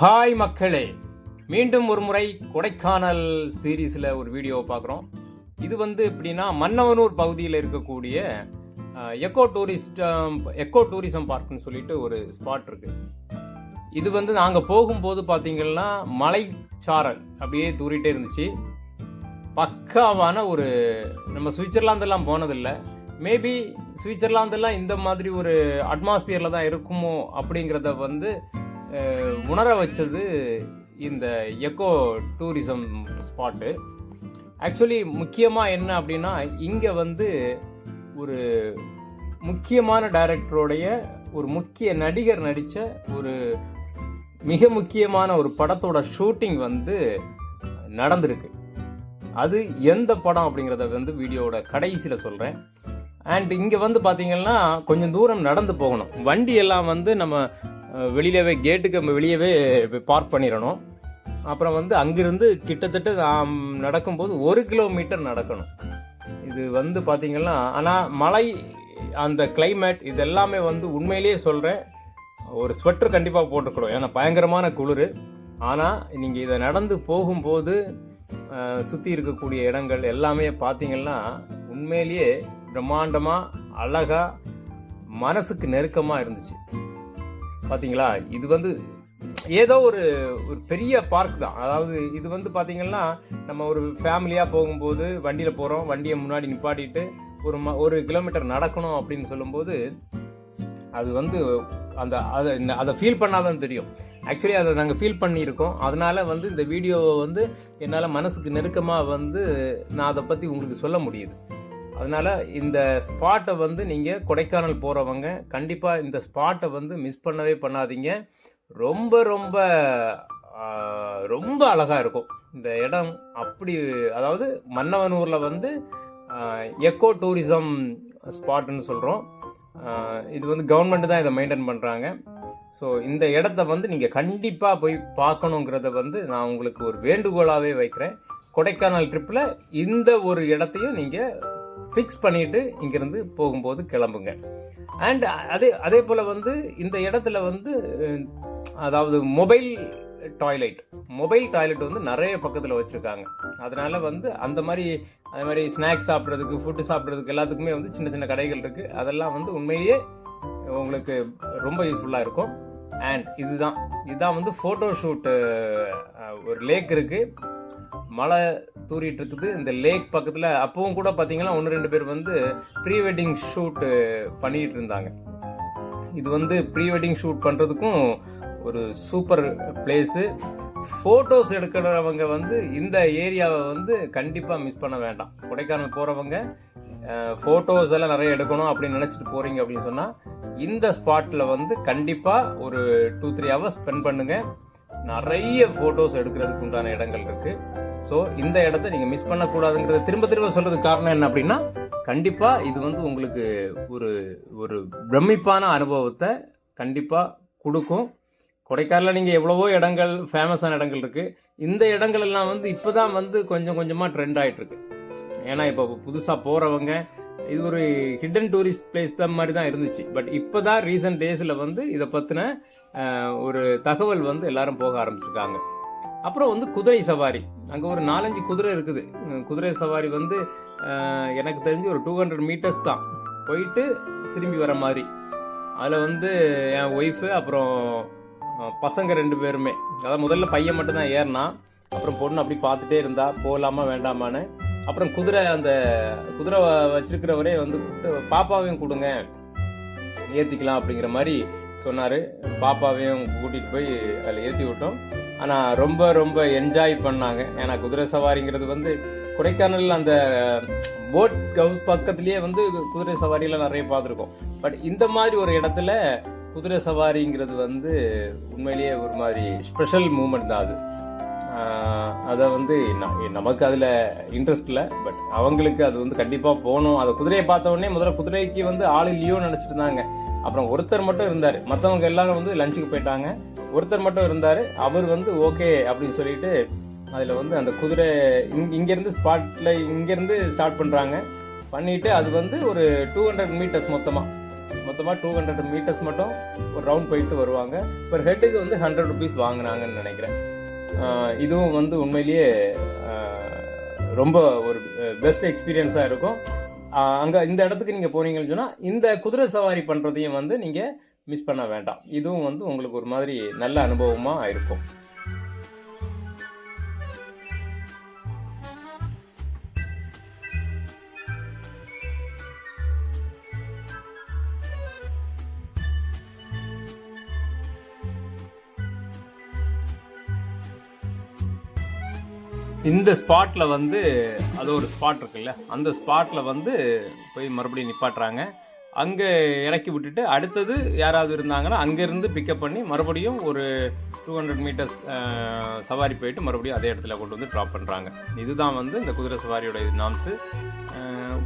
Hi மக்களே. மீண்டும் ஒரு முறை கொடைக்கானல் சீரீஸில் ஒரு வீடியோவை பார்க்குறோம். இது வந்து எப்படின்னா மன்னவனூர் பகுதியில் இருக்கக்கூடிய எக்கோ டூரிஸ்டம் எக்கோ டூரிசம் பார்க்னு சொல்லிட்டு ஒரு ஸ்பாட் இருக்குது இது வந்து நாங்கள் போகும்போது பார்த்தீங்கன்னா மலைச்சாரல் அப்படியே தூரிட்டே இருந்துச்சு. பக்காவான ஒரு நம்ம சுவிட்சர்லாந்தெல்லாம் போனதில்லை. மேபி சுவிட்சர்லாந்தெல்லாம் இந்த மாதிரி ஒரு அட்மாஸ்பியரில் தான் இருக்குமோ அப்படிங்கிறத வந்து உணர வச்சது இந்த எக்கோ டூரிசம் ஸ்பாட்டு ஆக்சுவலி முக்கியமாக என்ன அப்படின்னா இங்கே வந்து ஒரு முக்கியமான டைரக்டருடைய ஒரு முக்கிய நடிகர் நடித்த ஒரு மிக முக்கியமான ஒரு படத்தோட ஷூட்டிங் வந்து நடந்திருக்கு. அது எந்த படம் அப்படிங்கிறத வந்து வீடியோவோட கடைசியில் சொல்கிறேன் அண்ட் இங்கே வந்து பார்த்தீங்கன்னா கொஞ்சம் தூரம் நடந்து போகணும். வண்டி எல்லாம் வந்து நம்ம வெளியிலவே கேட்டுக்கு வெளியவே பார்க் பண்ணிடணும். அப்புறம் வந்து அங்கிருந்து கிட்டத்தட்ட நாம் நடக்கும்போது ஒரு கிலோமீட்டர் நடக்கணும். இது வந்து பார்த்திங்கன்னா ஆனால் மலை அந்த கிளைமேட் இது எல்லாமே வந்து உண்மையிலேயே சொல்கிறேன் ஒரு ஸ்வெட்டர் கண்டிப்பாக போட்டுக்கணும். ஏன்னா பயங்கரமான குளிர். ஆனால் நீங்கள் இதை நடந்து போகும்போது சுற்றி இருக்கக்கூடிய இடங்கள் எல்லாமே பார்த்தீங்கன்னா உண்மையிலேயே பிரம்மாண்டமாக அழகாக மனசுக்கு நெருக்கமாக இருந்துச்சு. பார்த்தீங்களா இது வந்து ஏதோ ஒரு ஒரு பெரிய பார்க் தான். அதாவது இது வந்து பார்த்தீங்கன்னா நம்ம ஒரு ஃபேமிலியாக போகும்போது வண்டியில் போகிறோம் வண்டியை முன்னாடி நிப்பாட்டிட்டு ஒரு ம ஒரு கிலோமீட்டர் நடக்கணும் அப்படின்னு சொல்லும்போது அது வந்து அந்த அதை அதை ஃபீல் பண்ணாதான் தெரியும். ஆக்சுவலி அதை நாங்கள் ஃபீல் பண்ணியிருக்கோம். அதனால் வந்து இந்த வீடியோவை வந்து என்னால் மனசுக்கு நெருக்கமாக வந்து நான் அதை பற்றி உங்களுக்கு சொல்ல முடியுது. அதனால் இந்த ஸ்பாட்டை வந்து நீங்கள் கொடைக்கானல் போகிறவங்க கண்டிப்பாக இந்த ஸ்பாட்டை வந்து மிஸ் பண்ணவே பண்ணாதீங்க. ரொம்ப ரொம்ப ரொம்ப அழகாக இருக்கும். இந்த இடம் அப்படி அதாவது மன்னவனூரில் வந்து எக்கோ டூரிசம் ஸ்பாட்னு சொல்கிறோம் இது வந்து கவர்மெண்ட் தான் இதை மெயின்டைன் பண்ணுறாங்க ஸோ இந்த இடத்த வந்து நீங்கள் கண்டிப்பாக போய் பார்க்கணுங்கிறத வந்து நான் உங்களுக்கு ஒரு வேண்டுகோளாகவே வைக்கிறேன். கொடைக்கானல் ட்ரிப்பில் இந்த ஒரு இடத்தையும் நீங்கள் ஃபிக்ஸ் பண்ணிட்டு இங்கேருந்து போகும்போது கிளம்புங்க. அண்ட் அதே அதே போல் வந்து இந்த இடத்துல வந்து அதாவது மொபைல் டாய்லெட் மொபைல் டாய்லெட் வந்து நிறைய பக்கத்தில் வச்சுருக்காங்க. அதனால் வந்து அந்த மாதிரி அது மாதிரி ஸ்நாக்ஸ் சாப்பிட்றதுக்கு ஃபுட்டு சாப்பிட்றதுக்கு எல்லாத்துக்குமே வந்து சின்ன சின்ன கடைகள் இருக்குது அதெல்லாம் வந்து உண்மையிலேயே உங்களுக்கு ரொம்ப யூஸ்ஃபுல்லாக இருக்கும். அண்ட் இதுதான் இதுதான் வந்து ஃபோட்டோ ஷூட்டு ஒரு லேக் இருக்குது மழை தூரிட்டு இருக்குது இந்த லேக் பக்கத்தில் அப்பவும் கூட பார்த்தீங்கன்னா ஒன்று ரெண்டு பேர் வந்து ப்ரீ வெட்டிங் ஷூட்டு பண்ணிக்கிட்டு இருந்தாங்க இது வந்து ப்ரீ வெட்டிங் ஷூட் பண்ணுறதுக்கும் ஒரு சூப்பர் பிளேஸு ஃபோட்டோஸ் எடுக்கிறவங்க வந்து இந்த ஏரியாவை வந்து கண்டிப்பாக மிஸ் பண்ண வேண்டாம். கொடைக்கானல் போகிறவங்க ஃபோட்டோஸ் எல்லாம் நிறைய எடுக்கணும் அப்படின்னு நினச்சிட்டு போகிறீங்க அப்படின்னு சொன்னால் இந்த ஸ்பாட்டில் வந்து கண்டிப்பாக ஒரு டூ த்ரீ ஹவர்ஸ் ஸ்பெண்ட் பண்ணுங்கள் நிறைய ஃபோட்டோஸ் எடுக்கிறதுக்கு உண்டான இடங்கள் இருக்குது ஸோ இந்த இடத்த நீங்கள் மிஸ் பண்ணக்கூடாதுங்கிறத திரும்ப திரும்ப சொல்கிறதுக்கு காரணம் என்ன அப்படின்னா கண்டிப்பாக இது வந்து உங்களுக்கு ஒரு ஒரு பிரமிப்பான அனுபவத்தை கண்டிப்பாக கொடுக்கும். கொடைக்கானலில் நீங்கள் எவ்வளவோ இடங்கள் ஃபேமஸான இடங்கள் இருக்குது இந்த இடங்கள் எல்லாம் வந்து இப்போ தான் வந்து கொஞ்சம் கொஞ்சமாக ட்ரெண்ட் ஆகிட்டுருக்கு ஏன்னா இப்போ புதுசாக போகிறவங்க இது ஒரு ஹிடன் டூரிஸ்ட் பிளேஸ் தான் மாதிரி தான் இருந்துச்சு. பட் இப்போ தான் ரீசெண்ட் டேஸில் வந்து இதை பற்றின ஒரு தகவல் வந்து எல்லாரும் போக ஆரம்பிச்சிருக்காங்க. அப்புறம் வந்து குதிரை சவாரி. அங்கே ஒரு நாலஞ்சு குதிரை இருக்குது. குதிரை சவாரி வந்து எனக்கு தெரிஞ்சு ஒரு டூ ஹண்ட்ரட் மீட்டர்ஸ் தான். போயிட்டு திரும்பி வர மாதிரி. அதில் வந்து என் ஒய்ஃபு அப்புறம் பசங்க ரெண்டு பேருமே. அதாவது முதல்ல பையன் மட்டும் தான் ஏறினான் அப்புறம் பொண்ணு அப்படி பார்த்துட்டே இருந்தா போகலாமா வேண்டாமான்னு. அப்புறம் குதிரை அந்த குதிரை வச்சிருக்கிறவரே வந்து பாப்பாவையும் கொடுங்க ஏற்றிக்கலாம் அப்படிங்கிற மாதிரி சொன்னார். பாப்பாவையும் கூட்டிகிட்டு போய் அதில் ஏற்றி விட்டோம். ஆனால் ரொம்ப ரொம்ப என்ஜாய் பண்ணாங்க. ஏன்னா குதிரை சவாரிங்கிறது வந்து கொடைக்கானல் அந்த போட் ஹவுஸ் பக்கத்துலேயே வந்து குதிரை சவாரியெலாம் நிறைய பார்த்துருக்கோம். பட் இந்த மாதிரி ஒரு இடத்துல குதிரை சவாரிங்கிறது வந்து உண்மையிலேயே ஒரு மாதிரி ஸ்பெஷல் மூமெண்ட் தான் அது. அதை வந்து நமக்கு அதில் இன்ட்ரெஸ்ட் இல்லை பட் அவங்களுக்கு அது வந்து கண்டிப்பாக போகணும் அதை குதிரையை பார்த்த உடனே முதல்ல குதிரைக்கு வந்து ஆள் இல்லையோ நினச்சிட்டு இருந்தாங்க. அப்புறம் ஒருத்தர் மட்டும் இருந்தார். மற்றவங்க எல்லாரும் வந்து லஞ்சுக்கு போயிட்டாங்க. ஒருத்தர் மட்டும் இருந்தார். அவர் வந்து ஓகே அப்படின்னு சொல்லிட்டு அதில் வந்து அந்த குதிரை இங் இங்கேருந்து ஸ்பாட்டில் இங்கேருந்து ஸ்டார்ட் பண்ணுறாங்க பண்ணிவிட்டு அது வந்து ஒரு டூ ஹண்ட்ரட் மீட்டர்ஸ் மொத்தமாக மொத்தமாக டூ ஹண்ட்ரட் மீட்டர்ஸ் மட்டும் ஒரு ரவுண்ட் போயிட்டு வருவாங்க. பர் ஹெட்டுக்கு வந்து ஹண்ட்ரட் ருபீஸ் வாங்கினாங்கன்னு நினைக்கிறேன். இதுவும் வந்து உண்மையிலேயே ரொம்ப ஒரு பெஸ்ட் எக்ஸ்பீரியன்ஸாக இருக்கும். அங்கே இந்த இடத்துக்கு நீங்கள் போனீங்கன்னு சொன்னால் இந்த குதிரை சவாரி பண்ணுறதையும் வந்து நீங்கள் மிஸ் பண்ண வேண்டாம். இதுவும் வந்து உங்களுக்கு ஒரு மாதிரி நல்ல அனுபவமாக இருக்கும். இந்த ஸ்பாட்டில் வந்து அது ஒரு ஸ்பாட் இருக்குல்ல அந்த ஸ்பாட்டில் வந்து போய் மறுபடியும் நிப்பாட்டுறாங்க. அங்கே இறக்கி விட்டுட்டு அடுத்தது யாராவது இருந்தாங்கன்னா அங்கேருந்து பிக்கப் பண்ணி மறுபடியும் ஒரு டூ ஹண்ட்ரட் மீட்டர்ஸ் சவாரி போயிட்டு மறுபடியும் அதே இடத்துல கொண்டு வந்து ட்ராப் பண்ணுறாங்க இதுதான் வந்து இந்த குதிரை சவாரியோட இது நாம்ஸு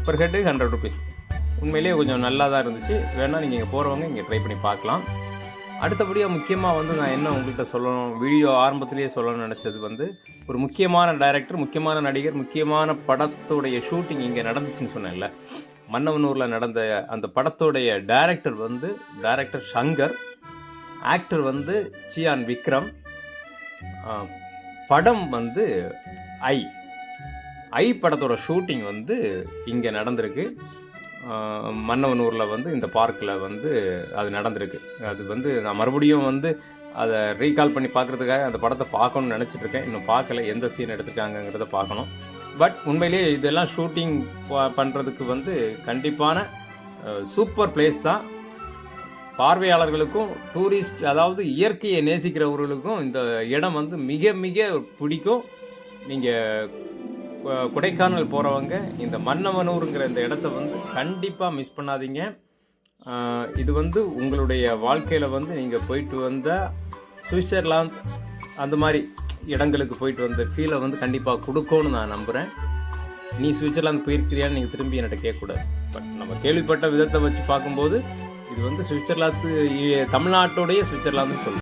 பர் ஹெட்டு ஹண்ட்ரட் ருபீஸ் உண்மையிலேயே கொஞ்சம் நல்லா தான் இருந்துச்சு. வேணால் நீங்கள் இங்கே போகிறவங்க இங்கே ட்ரை பண்ணி பார்க்கலாம். அடுத்தபடியாக முக்கியமாக வந்து நான் என்ன உங்கள்கிட்ட சொல்லணும்? வீடியோ ஆரம்பத்திலேயே சொல்லணும்னு நினச்சது வந்து ஒரு முக்கியமான டைரக்டர் முக்கியமான நடிகர் முக்கியமான படத்துடைய ஷூட்டிங் இங்கே நடந்துச்சுன்னு சொன்னேன்ல. மன்னவனூரில் நடந்த அந்த படத்தோடைய டைரக்டர் வந்து டைரக்டர் சங்கர் ஆக்டர் வந்து சியான் விக்ரம் படம் வந்து ஐ. ஐ படத்தோட ஷூட்டிங் வந்து இங்கே நடந்திருக்கு. மன்னவனூரில் வந்து இந்த பார்க்கில் வந்து அது நடந்திருக்கு. அது வந்து நான் மறுபடியும் வந்து அதை ரீகால் பண்ணி பார்க்குறதுக்காக அந்த படத்தை பார்க்கணும்னு நினச்சிட்டு இருக்கேன். இன்னும் பார்க்கல எந்த சீன் எடுத்துட்டாங்கங்கிறத பார்க்கணும். பட் உண்மையிலேயே இதெல்லாம் ஷூட்டிங் பண்ணுறதுக்கு வந்து கண்டிப்பான சூப்பர் பிளேஸ் தான். பார்வையாளர்களுக்கும் டூரிஸ்ட் அதாவது இயற்கையை நேசிக்கிறவர்களுக்கும் இந்த இடம் வந்து மிக மிக பிடிக்கும். நீங்கள் கொடைக்கானல் போகிறவங்க இந்த மன்னவனூருங்கிற இந்த இடத்த வந்து கண்டிப்பாக மிஸ் பண்ணாதீங்க. இது வந்து உங்களுடைய வாழ்க்கையில் வந்து நீங்கள் போயிட்டு வந்த சுவிட்சர்லாந்து அந்த மாதிரி இடங்களுக்கு போயிட்டு வந்த ஃபீலை வந்து கண்டிப்பாக கொடுக்கணும்னு நான் நம்புகிறேன் நீ சுவிட்சர்லாந்து போயிருக்கிறியான்னு நீங்கள் திரும்பி என்கிட்ட கேட்கக்கூடாது. பட் நம்ம கேள்விப்பட்ட விதத்தை வச்சு பார்க்கும்போது இது வந்து சுவிட்சர்லாந்து தமிழ்நாட்டோடைய சுவிட்சர்லாந்து சொல்லுவோம்